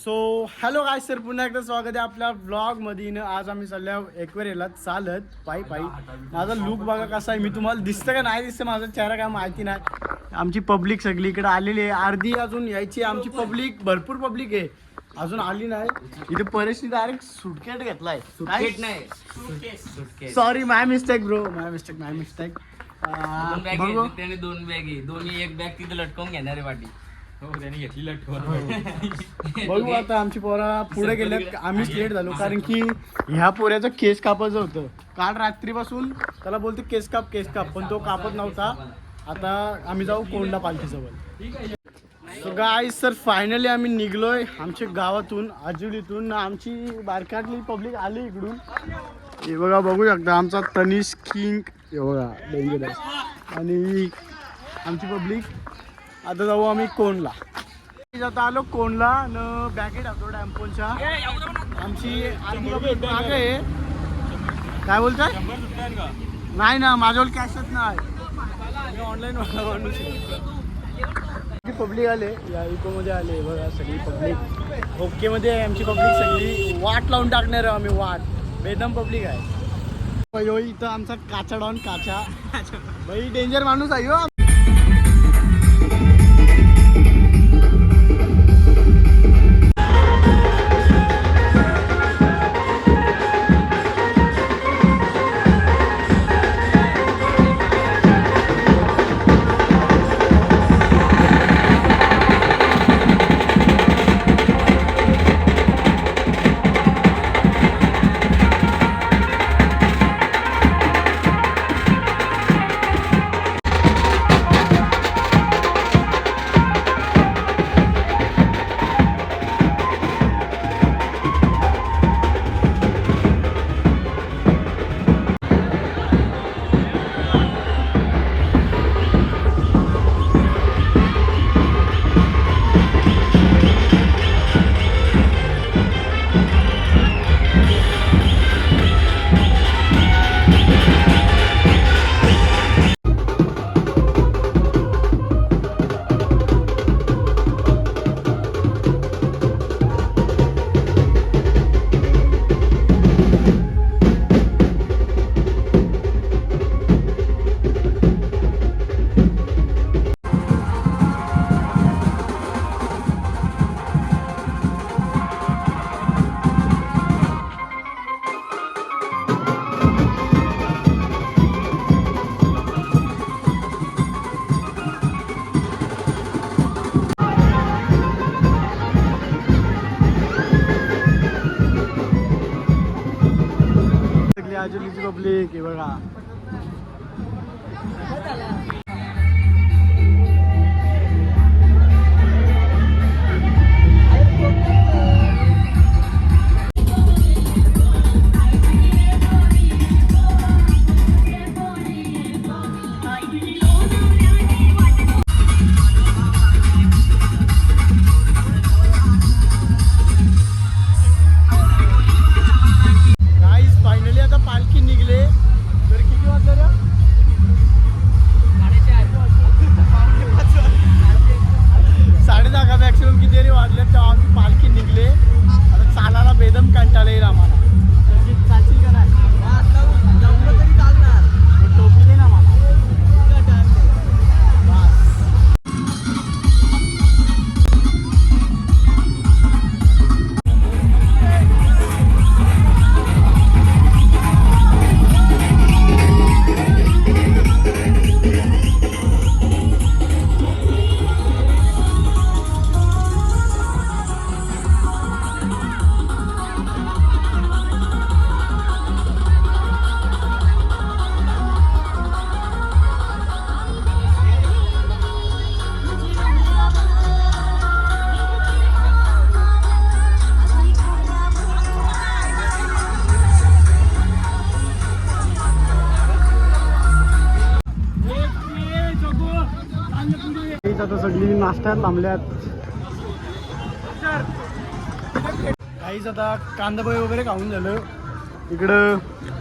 So hello गाय sir पुन्हा एकदा स्वागत आहे आपल्या ब्लॉगमध्ये न आज आम्ही चालल्या एकवेरेला चालत. पायी पायी. माझा लुक बघा कसा आहे. मी तुम्हाला दिसतं का नाही दिसतं माझा चेहरा काय माहिती नाही. आमची पब्लिक सगळी इकडे आलेली आहे. अर्धी अजून यायची. आमची पब्लिक भरपूर पब्लिक आहे. अजून आली नाही. इथे परेशनी डायरेक्ट सुटकेट घेतलाय. सुटकेट नाही. Sorry my mistake bro my mistake my mistake दोन बॅग दोन बॅग दोन्ही एक बॅग तिथे लटकवून घेणार आहे वाटी. हो त्याने लटकवून बघू आता आमची पोरा पुढे गेल्यात आम्हीच लेट झालो. कारण की ह्या पोऱ्याचं केस कापायचं होतं. काल रात्रीपासून त्याला बोलते केस काप केस काप. पण तो कापत नव्हता. आता आम्ही जाऊ कोंडला पालखीजवळ. सो गाय सर फायनली आम्ही निघलोय आमच्या गावातून आजुलीतून. आमची बारकातली पब्लिक आली इकडून. हे बघा बघू शकता आमचा तनिष किंग. हे बघा डेंजर आणि आमची पब्लिक आता जाऊ आम्ही कोणला आता आलो कोणला न बॅकेट टाकतो डॅम्पोनच्या आमची आहे. काय बोलताय? नाही ना माझ्यावर कॅशच नाही. ऑनलाईन पब्लिक आले या इको मध्ये आले बघा सगळी पब्लिक ओके मध्ये आहे आमची पब्लिक सगळी. वाट लावून टाकणार आहे आम्ही वाट. बेदम पब्लिक आहे. इथं आमचा काचा डॉन काचा. भाई डेंजर माणूस आहे हो. पब्लिक आहे बघा गाईज आता सगळी नाश्त्यात थांबल्यात काहीच आता कांदापोहे वगैरे खाऊन झालं. इकडं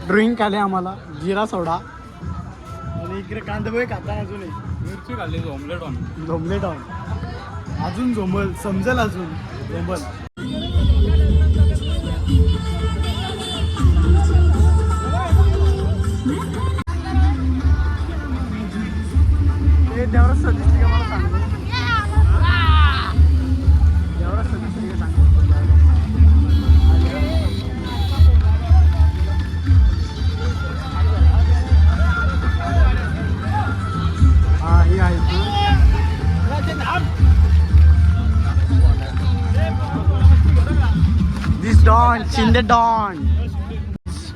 ड्रिंक आले आम्हाला जिरा सोडा. आणि इकडे कांदापोहे खाता अजूनही मिरची खाल्ली ऑमलेट ऑन झोंबले टाऊन अजून झोंबल समजेल अजून. झोंबल. Don Shinde don.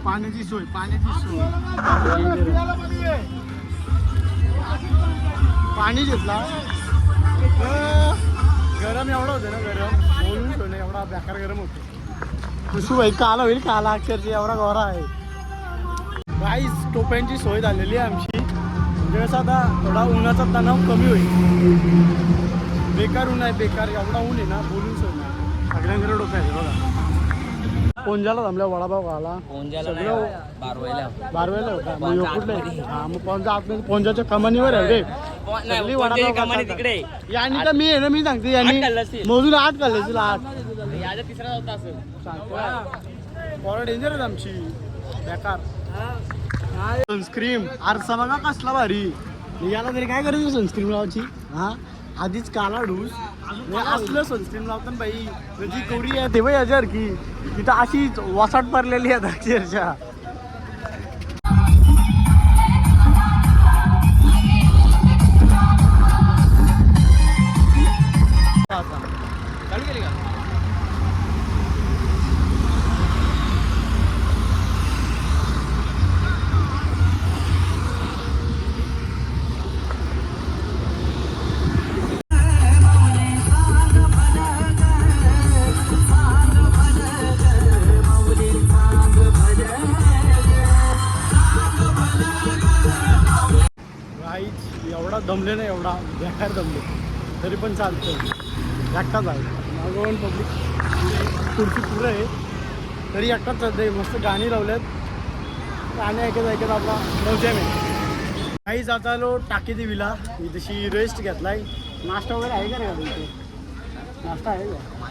पाण्याची सोय पाण्याची सोय. पाणी घेतला. गरम एवढं होतं ना गरम. बोलून ठेवलं एवढा बेकार गरम होतो. कुसू भाई काला होईल काला अक्षरची एवढा गोरा आहे. गाईस टोप्यांची सोय झालेली आहे आमची. म्हणजे कसं आता थोडा उन्हाचा तणाव कमी होईल. बेकार ऊन आहे बेकार. एवढा ऊन आहे ना बोलून सोय सगळ्यांकडे डोकं आहे बघा. पोंजाला थांबल्या वडापाव खाला सगळं बारवायला बारवेला होता. मग ह्यो कुठलं? आहे? हा मग पोंजा आतमध्ये पोंजाच्या कमानीवर आहे रे. सगळी वडापाव कमानी खातात. तिकडे. यांनी तर मी आहे ना मी सांगते यांनी. आठ खाल्लं असतील. मोजून आठ खाल्ले तिला आठ. याचा तिसरा होता असेल. पोरं डेंजर आहेत आमची. बेकार. सनस्क्रीम आरसा बघा कसला भारी. याला तरी काय करायचं सनस्क्रीम लावायची? हा? आधीच काला ढूस. असलं सनस्क्रीम लावताना बाई त्याची कवडी आहे ते बाई याच्यासारखी. तिथं अशीच वसाट पडलेली आहे अक्षरशः बाहेर जमले. तरी पण चालतं एकटाच आहे मागवून पब्लिक खुर्ची पुरं आहे. तरी एकटाच चालतंय मस्त गाणी लावल्यात. गाणी ऐकत ऐकत आपला नवच्या आहे. काही जाता आलो टाकी देवीला. मी तशी रेस्ट घेतलाय. नाश्ता वगैरे आहे का रे तुमचे? नाश्ता आहे का?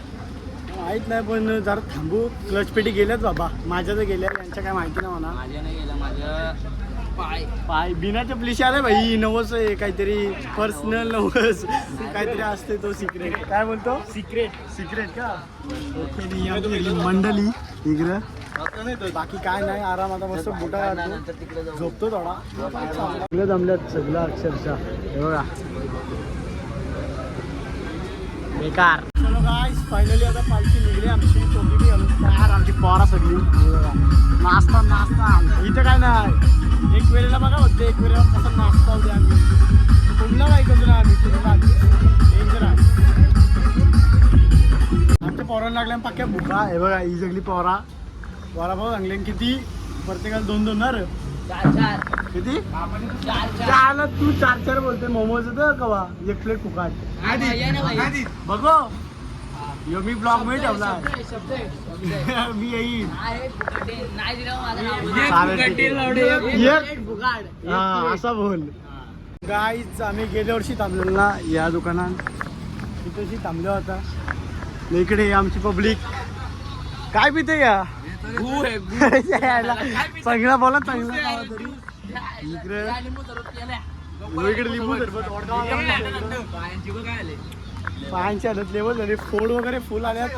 माहीत नाही पण जरा थांबू. क्लच पेटी गेल्यात बाबा. माझ्या तर गेल्या यांच्या काय माहिती नाही म्हणा माझ्या नाही गेल्या माझ्या पाय बिना चपलीशी आले भाई नवस आहे काहीतरी पर्सनल नवस काहीतरी असते तो सिक्रेट काय म्हणतो सिक्रेट सिक्रेट का? ओके आमची मंडळी इकडं. बाकी काय नाही आराम आता मस्त जाऊ. झोपतो थोडा. सगळं जमल्यात सगळं अक्षरशः. हे बघा. बेकार. चलो गाईस फायनली आता पालखी निघली आमची टोपी बी घालून तयार आमची पोरा सगळी. हे बघा. नाश्ता नाश्ता. इथं काय नाही. एक वेळेला बघा होते एक वेळेला कसा नाश्ता होते आम्ही कुठला बाईक अजून आम्ही कुठला डेंजर आहे. आमच्या पोरांना लागल्या पक्क्या भुका. हे बघा ही सगळी पोरा. वडापाव सांगले किती? प्रत्येकाला दोन दोन ना रे चार चार. किती? चार तू चार चार बोलते मोमोज तर कवा एक प्लेट फुकाट ना. बघो. यो मी ब्लॉगमध्ये ठेवला. मी येईन. हा असा बोल. गाईच आम्ही गेल्या वर्षी थांबलेलो ना या दुकानात. तिथेशी थांबलो होता इकडे आमची पब्लिक. काय पिते या. चांगला बोला चांगला. इकडे. इकडे. लिंबू सरबत वडगाव पायांची बघ काय आले. पायांची हालत लेवल झाली. फोड वगैरे फुल आल्यात.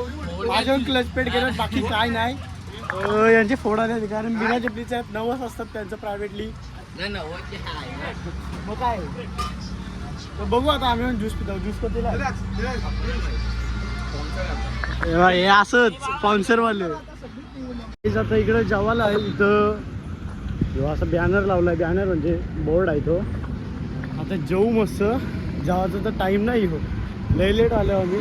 माझ्यावर क्लच पेट गेलं बाकी काय नाही. यांचे फोड आले कारण बिना चपलीचे आहेत. नवस असतात त्यांचं प्रायव्हेटली. मग काय? बघू आता आम्ही ज्यूस पितो. ज्यूस कोणतीला? हे असंच स्पॉन्सर वाले. आता इकडे जेवायला आहे इथं. असा बॅनर लावलाय. बॅनर म्हणजे बोर्ड आहे तो. आता जेऊ मस्त. जेवायचा तर टाईम नाही हो. लय लेट आलो आम्ही.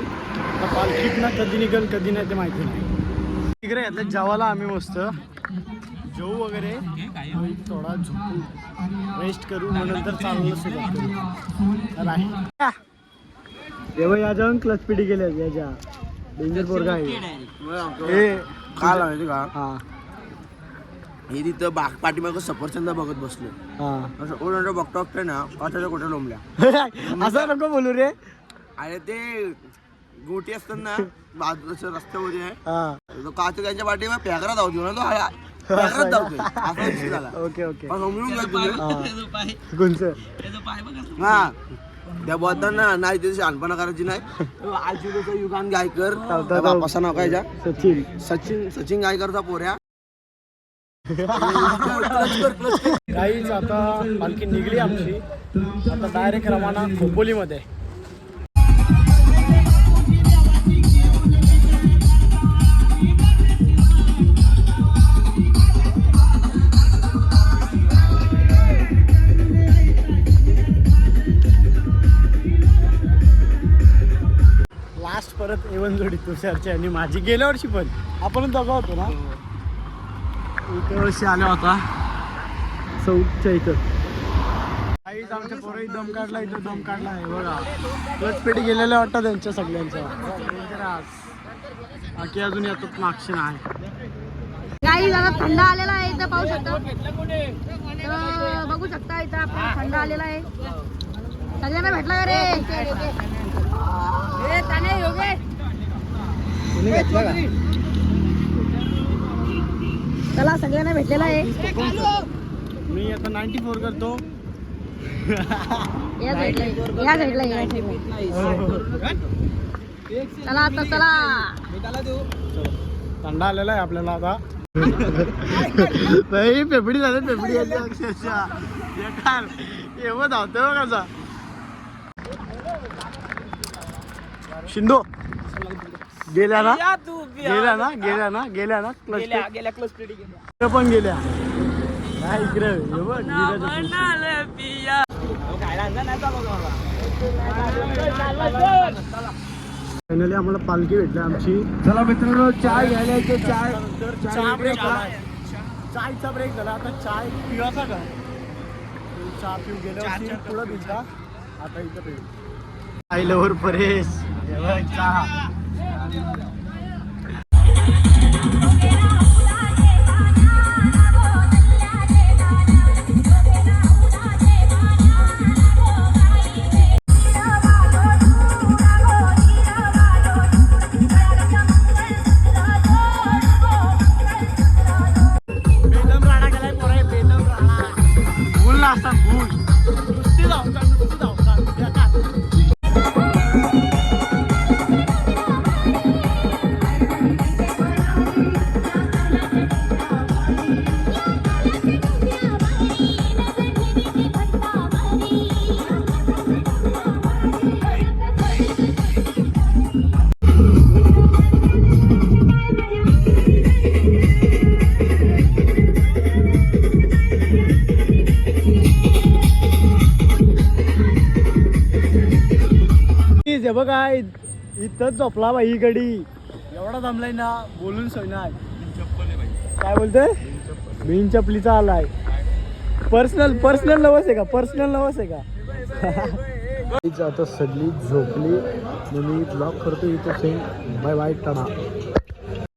पालखीत ना? कधी निघल कधी नाही ते माहिती नाही. इकडे आता जेवायला आम्ही मस्त. जेऊ वगैरे. थोडा झोपू. रेस्ट करू नंतर करू. राही तेव्हा या जाऊन क्लच पिढी गेल्या याच्या डेंजर पोरगा आहे. हे काल माहिती का? हा. हे तिथं बाग पाठीमागं सफरचंद बघत बसलो. हा. असं ओरडो बघतो ना कुठे लोंबल्या. असं नको बोलू रे. आणि ते गोटी असतात ना बाजूच्या रस्त्यामध्ये आहे. हा. तो काच त्यांच्या पाठीवर प्यागरा धावतो ना तो हा- प्यागरात धावतोय. असा विषय झाला ओके ओके. मग समजून घ्या तुम्ही त्याचं पाय कोणचं त्याचं पाय बघ. असं. हा. त्या बोलताना नाही त्याची शहाणपणा करायची नाही. युगान गायकर. त्या बापाचं नाव काय ज्या? सचिन. सचिन सचिन गायकरचा पोऱ्या. काहीच आता पालखी निघली आमची. आता डायरेक्ट रवाना खोपोलीमध्ये. दोन जोडी तुषारची आणि माझी गेल्या वर्षी पण. आपण दोघं होतो ना? इतर वर्षी आला होता. चौकच्या इथं. काहीच आमच्या पोरही दम काढला इथं दम काढला आहे बघा. क्लच पेटी गेलेल्या वाटतं त्यांच्या सगळ्यांच्या. बाकी अजून यातच मागचे नाही. काही जरा थंड आलेला आहे इथं पाहू शकता. तर बघू शकता इथं आपल्याला थंड आलेला आहे. सगळ्यांना भेटला का रे? ए, ताने, योगेश. चला सगळ्यांना भेटलेला आहे. मी आता नाईन्टी फोर करतो. या साईडला ये, या साईडला ये, या साईडला चला आता चला. थंडा आलेला आहे आपल्याला आता. नाही पेपडी झाली पेपडी आली अक्षरशः. बेकार एवढं धावतोय बघ कसा शिंदो. गेल्या ना? गेल्या ना? गेल्या ना? गेल्या ना? क्लच गेल्या क्लोज गेल्या पण गेल्या. काय इकडे? हे बघ. फायनली आम्हाला पालखी भेटली आमची. चला मित्रांनो चाय घ्यायला यायचं चाय चहा ब्रेक झाला चायचा ब्रेक झाला. आता चाय पिवाचा का? चहा पिऊ गेल्या पुढं भिजला आता इथं पिऊ आई लवर परेश हे बघ, चहा. Yeah. बघा इथंच झोपला बाई ही गडी. एवढा दमलाय ना बोलून सोय नाही काय बोलतोय? बिन चपलीचा आलाय. पर्सनल पर्सनल नवस आहे का? पर्सनल नवस आहे का? आता सगळी झोपली. मी ब्लॉग करतो इथं सेम बाय बाय टाटा.